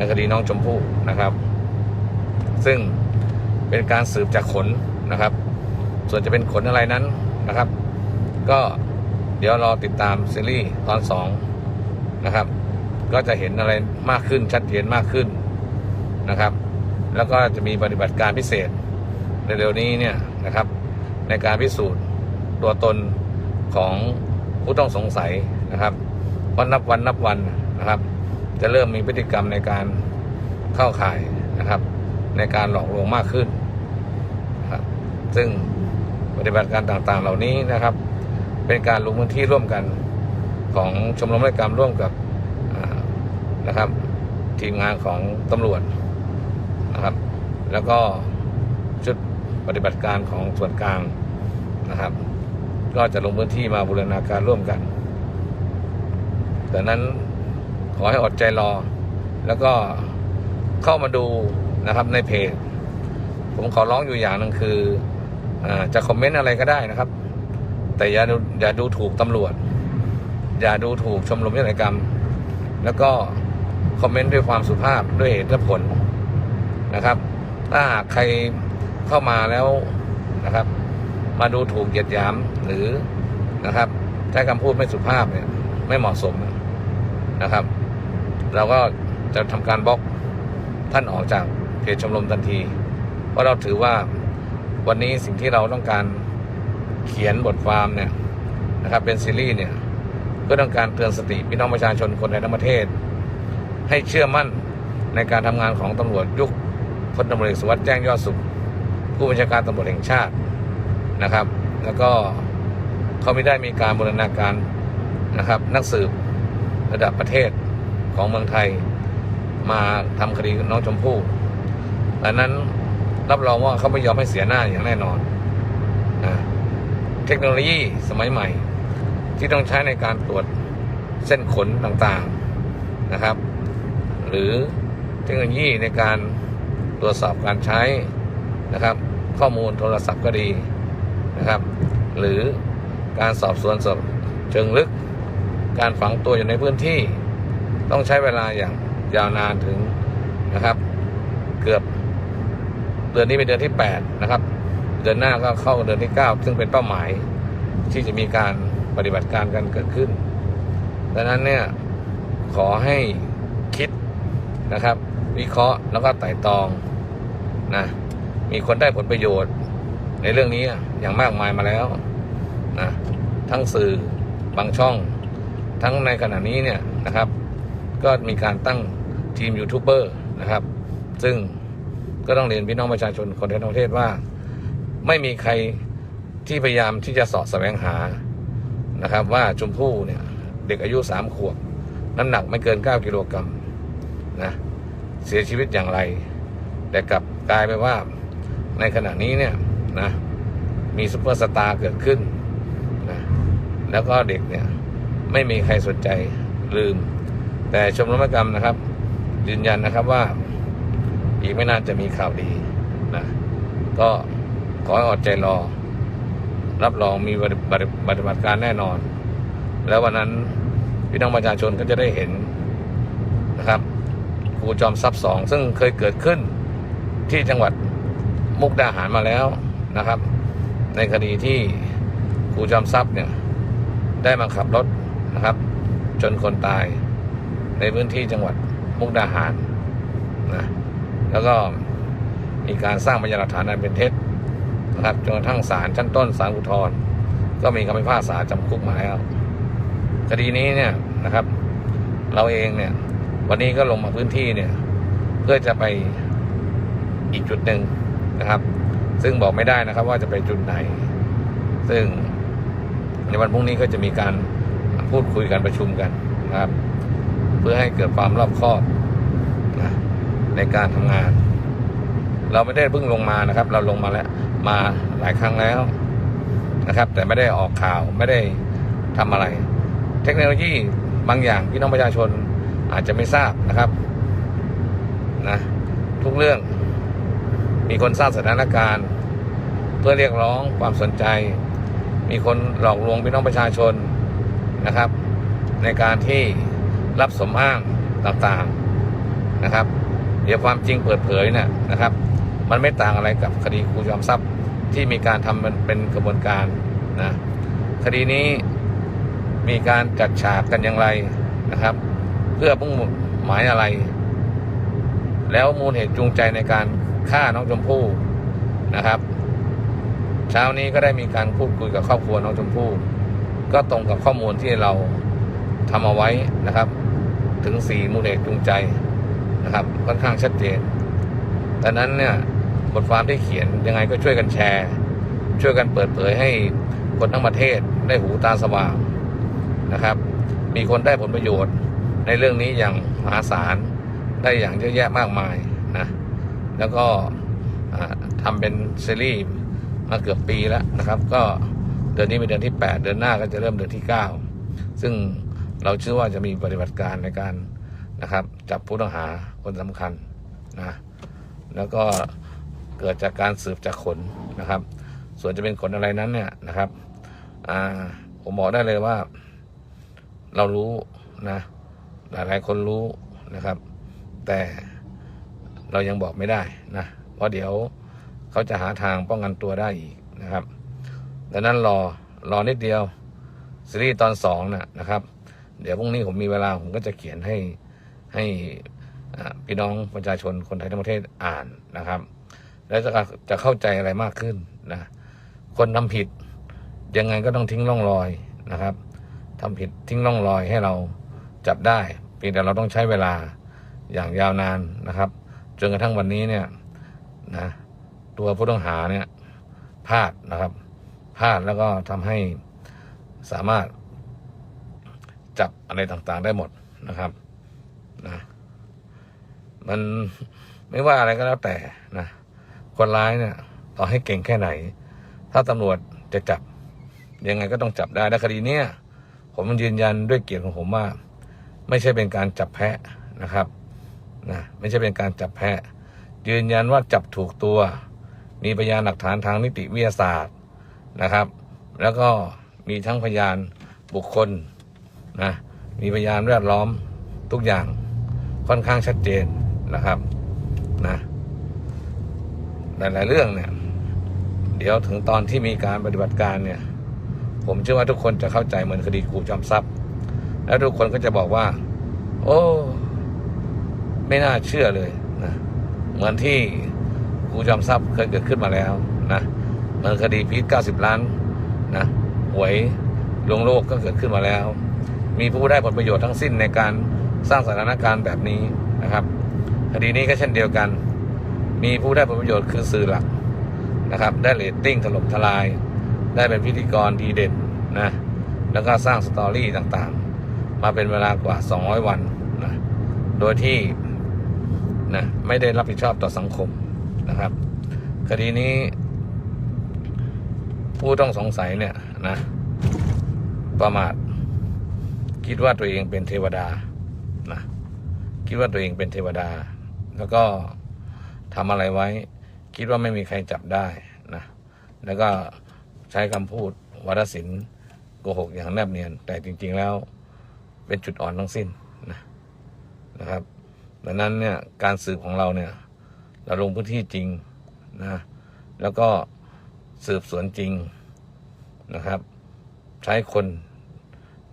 ในคดีน้องชมพู่นะครับ ซึ่งเป็นการสืบจากขนนะครับ ส่วนจะเป็นขนอะไรนั้นนะครับ ก็เดี๋ยวรอติดตามซีรีส์ตอนสองนะครับ ก็จะเห็นอะไรมากขึ้นชัดเจนมากขึ้นนะครับ แล้วก็จะมีปฏิบัติการพิเศษในเร็วๆนี้เนี่ยนะครับ ในการพิสูจน์ตัวตนของผู้ต้องสงสัยนะครับเพราะนับวันนับวันนะครับ จะเริ่มมีพฤติกรรมในการเข้าข่ายนะครับ ในการหลอกลวงมากขึ้นครับซึ่งปฏิบัติการต่างๆ เหล่านี้นะครับ เป็นการลงพื้นที่ร่วมกันของชมรมนิติกรรมร่วมกับนะครับ ทีมงานของตำรวจนะครับ แล้วก็ชุดปฏิบัติการของส่วนกลางนะครับ ก็จะลงพื้นที่มาบูรณาการร่วมกันดังนั้น ขอให้อดใจรอ แล้วก็เข้ามาดูนะครับในเพจ ผมขอร้องอยู่อย่างหนึ่งคืออจะคอมเมนต์อะไรก็ได้นะครับ แต่อย่าดูอย่าดูถูกตำรวจ อย่าดูถูกชมรมนิติกรรม แล้วก็คอมเมนต์ด้วยความสุภาพด้วยเหตุและผลนะครับ ถ้าหากใครเข้ามาแล้วนะครับ มาดูถูกเหยียดหยามหรือนะครับใช้คำพูดไม่สุภาพเนี่ยไม่เหมาะสมนะครับ เราก็จะทำการบล็อกท่านออกจากเพจชมรมทันที เพราะเราถือว่าวันนี้สิ่งที่เราต้องการเขียนบทความเนี่ยนะครับเป็นซีรีส์เนี่ยเพื่อต้องการเตือนสติพี่น้องประชาชนคนในทั้งประเทศ ให้เชื่อมั่นในการทำงานของตำรวจยุคพลตำรวจเอกสุวัสดิ์แจ้งยอดสุข ผู้บัญชาการตำรวจแห่งชาตินะครับ แล้วก็เขาไม่ได้มีการบูรณาการนะครับ นักสืบระดับประเทศ ของเมืองไทย มาทำคดีน้องชมพู่ดังนั้นรับรองว่าเขาไม่ยอมให้เสียหน้าอย่างแน่นอนนะเทคโนโลยีสมัยใหม่ ที่ต้องใช้ในการตรวจเส้นขนต่างๆนะครับ หรือเทคโนโลยีในการตรวจสอบการใช้นะครับ ข้อมูลโทรศัพท์ก็ดีนะครับ หรือการสอบสวนสอบเชิงลึก การฝังตัวอยู่ในพื้นที่ ต้องใช้เวลาอย่างยาวนานถึงนะครับ เกือบเดือนนี้เป็นเดือนที่ 8 นะครับ เดือนหน้าก็เข้าเดือนที่ 9 ซึ่งเป็นเป้าหมายที่จะมีการปฏิบัติการกันเกิดขึ้น ดังนั้นเนี่ยขอให้คิดนะครับ วิเคราะห์แล้วก็ไต่ตรองนะมีคนได้ผลประโยชน์ ในเรื่องนี้อย่างมากมายมาแล้วนะทั้งสื่อบางช่อง ทั้งในขณะนี้เนี่ยนะครับ ก็มีการตั้งทีมยูทูบเบอร์นะครับ ซึ่งก็ต้องเรียนพี่น้องประชาชนคนในประเทศว่า ไม่มีใครที่พยายามที่จะสาะแสวงหานะครับ ว่าชมพู่เนี่ยเด็กอายุสามขวบน้ำหนักไม่เกิน 9 กิโลกรัมนะเสียชีวิตอย่างไร แต่กลับกลายไปว่าในขณะนี้เนี่ยนะมีซุปเปอร์สตาร์เกิดขึ้นนะแล้วก็เด็กเนี่ยไม่มีใครสนใจลืม แต่ชมรมกรรมนะครับ ยืนยันนะครับว่า อีกไม่นานจะมีข่าวดีนะก็ขอให้อดใจรอ รับรองมีปฏิบัติปฏิบัติการแน่นอน แล้ววันนั้นพี่น้องประชาชนก็จะได้เห็นนะครับครูจอมทรัพย์สองซึ่งเคยเกิดขึ้นที่จังหวัดมุกดาหารมาแล้วนะครับ ในคดีที่ครูจอมทรัพย์เนี่ยได้มาขับรถนะครับ จนคนตาย ในพื้นที่จังหวัดมุกดาหารนะแล้วก็มีการสร้างพยานหลักฐานอันเป็นเท็จนะครับจนกระทั่งศาลชั้นต้นศาลอุทธรณ์ก็มีคำพิพากษาจำคุกมาแล้วคดีนี้เนี่ยนะครับ เราเองเนี่ย วันนี้ก็ลงมาพื้นที่เนี่ย เพื่อจะไปอีกจุดหนึ่งนะครับ ซึ่งบอกไม่ได้นะครับ ว่าจะไปจุดไหน ซึ่งในวันพรุ่งนี้ก็จะมีการพูดคุยกันประชุมกันนะครับ เพื่อให้เกิดความรอบคอบนะในการทำงาน เราไม่ได้เพิ่งลงมานะครับ เราลงมาแล้วมาหลายครั้งแล้วนะครับ แต่ไม่ได้ออกข่าวไม่ได้ทำอะไร เทคโนโลยีบางอย่างพี่น้องประชาชนอาจจะไม่ทราบนะครับนะทุกเรื่องมีคนสร้างสถานการณ์ เพื่อเรียกร้องความสนใจ มีคนหลอกลวงพี่น้องประชาชนนะครับ ในการที่ รับสมอ้างต่างๆนะครับ เดี๋ยวความจริงเปิดเผยเนี่ยนะครับ มันไม่ต่างอะไรกับคดีครูจอมทรัพย์ที่มีการทำมันเป็นกระบวนการนะคดีนี้มีการจัดฉากกันอย่างไรนะครับ เพื่อมุ่งหมายอะไร แล้วมูลเหตุจูงใจในการฆ่าน้องชมพู่นะครับ เช้านี้ก็ได้มีการพูดคุยกับครอบครัวน้องชมพู่ก็ตรงกับข้อมูลที่เราทำเอาไว้นะครับ ถึงสี่มูลเหตุจูงใจนะครับค่อนข้างชัดเจนดังนั้นเนี่ยบทความที่เขียนยังไงก็ช่วยกันแชร์ ช่วยกันเปิดเผยให้คนทั้งประเทศได้หูตาสว่างนะครับ มีคนได้ผลประโยชน์ในเรื่องนี้อย่างมหาศาลได้อย่างเยอะแยะมากมายนะแล้วก็อ่าทำเป็นซีรีส์มาเกือบปีแล้วนะครับ ก็เดือนนี้เป็นเดือนที่ 8 เดือนหน้าก็จะเริ่มเดือนที่ 9 ซึ่ง เราเชื่อว่าจะมีปฏิบัติการในการนะครับ จับผู้ต้องหาคนสำคัญนะแล้วก็เกิดจากการสืบจากขนนะครับ ส่วนจะเป็นขนอะไรนั้นเนี่ยนะครับอ่าผมบอกได้เลยว่า เรารู้นะ หลายหลายๆคนรู้นะครับ แต่เรายังบอกไม่ได้นะเพราะเดี๋ยวเขาจะหาทางป้องกันตัวได้อีกนะครับ ดังนั้นรอรอนิดเดียวซีรีส์ตอนสองนะนะครับ เดี๋ยวพรุ่งนี้ผมมีเวลาผมก็จะเขียนให้ให้พี่น้องประชาชนคนไทยทั้งประเทศอ่านนะครับ แล้วจะจะเข้าใจอะไรมากขึ้นนะคนทำผิดยังไงก็ต้องทิ้งร่องรอยนะครับทำผิดทิ้งร่องรอยให้เราจับได้เพียงแต่เราต้องใช้เวลาอย่างยาวนานนะครับ จนกระทั่งวันนี้เนี่ยนะตัวผู้ต้องหาเนี่ยพลาดนะครับพลาดแล้วก็ทำให้สามารถ จับอะไรต่างๆได้หมดนะครับนะมันไม่ว่าอะไรก็แล้วแต่นะคนร้ายเนี่ย ต่อให้เก่งแค่ไหน ถ้าตำรวจจะจับ ยังไงก็ต้องจับได้และคดีเนี้ยผมยืนยันด้วยเกียรติของผมว่า ไม่ใช่เป็นการจับแพะนะครับนะไม่ใช่เป็นการจับแพะ ยืนยันว่าจับถูกตัว มีพยานหลักฐานทางนิติวิทยาศาสตร์นะครับ แล้วก็มีทั้งพยานบุคคล นะมีพยานแวดล้อมทุกอย่างค่อนข้างชัดเจนนะครับนะหลายๆเรื่องเนี่ย เดี๋ยวถึงตอนที่มีการปฏิบัติการเนี่ย ผมเชื่อว่าทุกคนจะเข้าใจเหมือนคดีครูจอมทรัพย์ แล้วทุกคนก็จะบอกว่า โอ้ ไม่น่าเชื่อเลยนะเหมือนที่ครูจอมทรัพย์เคยเกิดขึ้นมาแล้วนะเหมือนคดีพีท90ล้านนะหวยลวงโลกก็เกิดขึ้นมาแล้ว มีผู้ได้ผลประโยชน์ทั้งสิ้นในการสร้างสถานการณ์แบบนี้นะครับ คดีนี้ก็เช่นเดียวกัน มีผู้ได้ผลประโยชน์คือสื่อหลักนะครับ ได้เรตติ้งถล่มทลาย ได้เป็นพิธีกรดีเด่นนะ แล้วก็สร้างสตอรี่ต่างๆ มาเป็นเวลากว่า 200 วันนะ โดยที่นะไม่ได้รับผิดชอบต่อสังคมนะครับ คดีนี้ ผู้ต้องสงสัยเนี่ยนะประมาท คิดว่าตัวเองเป็นเทวดานะคิดว่าตัวเองเป็นเทวดา แล้วก็ทำอะไรไว้ คิดว่าไม่มีใครจับได้นะแล้วก็ใช้คำพูดวาทศิลป์โกหกอย่างแนบเนียน แต่จริง ๆแล้วเป็นจุดอ่อนทั้งสิ้นนะนะครับดังนั้นเนี่ยการสืบของเราเนี่ย เราลงพื้นที่จริงนะแล้วก็สืบสวนจริงนะครับ ใช้คน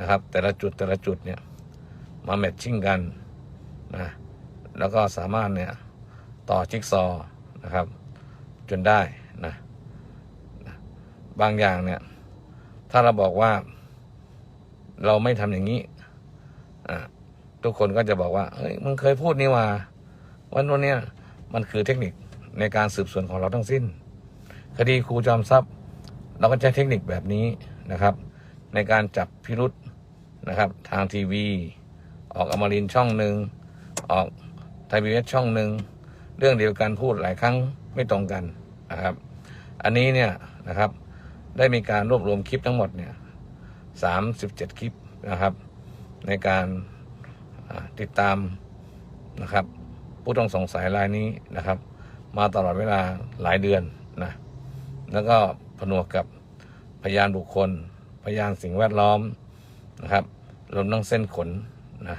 นะครับ แต่ละจุดแต่ละจุดเนี่ยมาแมทชิ่งกันนะแล้วก็สามารถเนี่ยต่อจิ๊กซอว์นะครับ จนได้นะบางอย่างเนี่ย ถ้าเราบอกว่า เราไม่ทำอย่างนี้อ่าทุกคนก็จะบอกว่าเฮ้ยมึงเคยพูดนี่ว่าวันวันเนี้ยมันคือเทคนิคในการสืบสวนของเราทั้งสิ้น คดีครูจอมทรัพย์ เราก็ใช้เทคนิคแบบนี้นะครับ ในการจับพิรุษนะครับ ทางทีวี ออกอมรินช่องหนึ่งออกไทยพีเอสช่องหนึ่งเรื่องเดียวกันพูดหลายครั้งไม่ตรงกันนะครับ อันนี้เนี่ยนะครับ ได้มีการรวบรวมคลิปทั้งหมดเนี่ยสามสิบเจ็ดคลิปนะครับ ในการติดตามนะครับ ผู้ต้องสงสัยรายนี้นะครับ มาตลอดเวลาหลายเดือนนะแล้วก็ผนวกกับพยานบุคคล พยานสิ่งแวดล้อมนะครับรวมทั้งเส้นขนนะ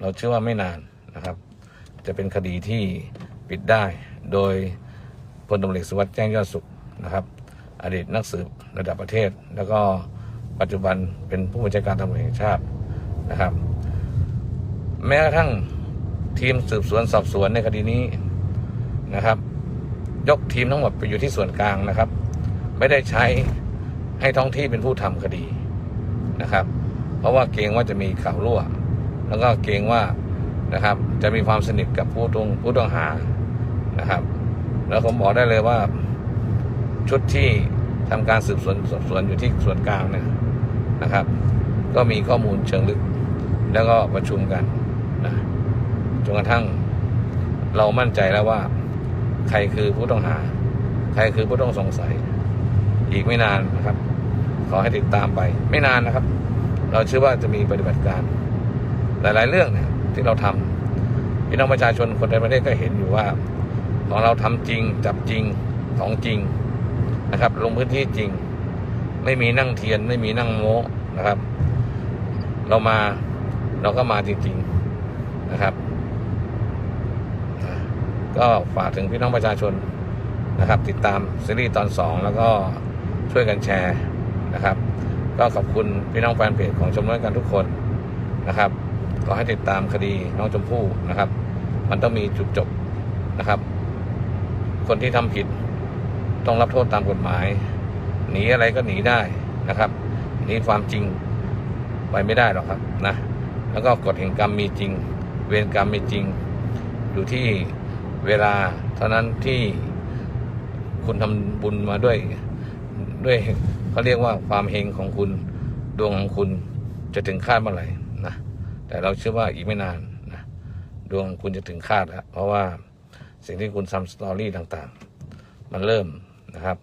เราเชื่อว่าไม่นานนะครับ จะเป็นคดีที่ปิดได้โดยพลตำรวจเอกสุวัสด์แจ้งยอดสุขนะครับ อดีตนักสืบระดับประเทศ แล้วก็ปัจจุบันเป็นผู้บัญชาการตำรวจแห่งชาตินะครับ แม้กระทั่งทีมสืบสวนสอบสวนในคดีนี้นะครับ ยกทีมทั้งหมดไปอยู่ที่ส่วนกลางนะครับ ไม่ได้ใช้ ให้ท้องที่เป็นผู้ทำคดีนะครับ เพราะว่าเกรงว่าจะมีข่าวรั่ว แล้วก็เกรงว่านะครับ จะมีความสนิทกับผู้ต้องผู้ต้องหานะครับ แล้วผมบอกได้เลยว่าชุดที่ทำการสืบสวนสอบสวนอยู่ที่ส่วนกลางเนี่ยนะครับ ก็มีข้อมูลเชิงลึก แล้วก็ประชุมกันนะจนกระทั่งเรามั่นใจแล้วว่า ใครคือผู้ต้องหา ใครคือผู้ต้องสงสัย อีกไม่นานนะครับ ขอให้ติดตามไปไม่นานนะครับ เราเชื่อว่าจะมีปฏิบัติการ หลาย ๆ เรื่องเนี่ยที่เราทำพี่น้องประชาชนคนในประเทศก็เห็นอยู่ว่า ของเราทำจริงจับจริงของจริงนะครับลงพื้นที่จริง ไม่มีนั่งเทียนไม่มีนั่งโม้นะครับ เรามาเราก็มาจริง ๆนะครับ ก็ฝากถึงพี่น้องประชาชนนะครับ ติดตามซีรีส์ตอนสองแล้วก็ ช่วยกันแชร์นะครับ ก็ขอบคุณพี่น้องแฟนเพจของชมรมกันทุกคนนะครับขอให้ติดตามคดีน้องชมพู่นะครับ มันต้องมีจุดจบนะครับ คนที่ทำผิดต้องรับโทษตามกฎหมาย หนีอะไรก็หนีได้นะครับหนีความจริงไปไม่ได้หรอกครับนะแล้วก็กฎแห่งกรรมมีจริง เวรกรรมมีจริง อยู่ที่เวลาเท่านั้นที่คุณทำบุญมาด้วย ด้วยเขาเรียกว่าความเฮงของคุณดวงของคุณจะถึงคาดเมื่อไหร่นะแต่เราเชื่อว่าอีกไม่นานนะดวงคุณจะถึงคาดแล้วเพราะว่าสิ่งที่คุณทำสตอรี่ต่างๆ มันเริ่มนะครับ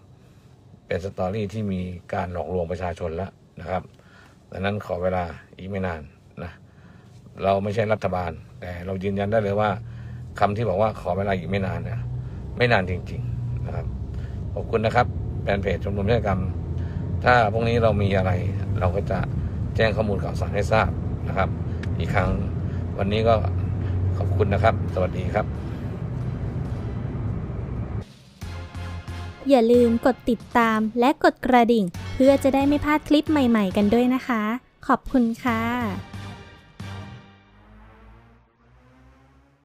เป็นสตอรี่ที่มีการหลอกลวงประชาชนแล้วนะครับดังนั้นขอเวลาอีกไม่นานนะเราไม่ใช่รัฐบาล แต่เรายืนยันได้เลยว่าคำที่บอกว่าขอเวลาอีกไม่นานเนี่ยไม่นานจริง ๆ นะครับขอบคุณนะครับ ฟนเพจชมรมนิติกรรม ถ้าพวกนี้เรามีอะไร เราก็จะแจ้งข้อมูลข่าวสารให้ทราบนะครับ อีกครั้งวันนี้ก็ขอบคุณนะครับ สวัสดีครับ อย่าลืมกดติดตามและกดกระดิ่ง เพื่อจะได้ไม่พลาดคลิปใหม่ ๆ กันด้วยนะคะ ขอบคุณค่ะ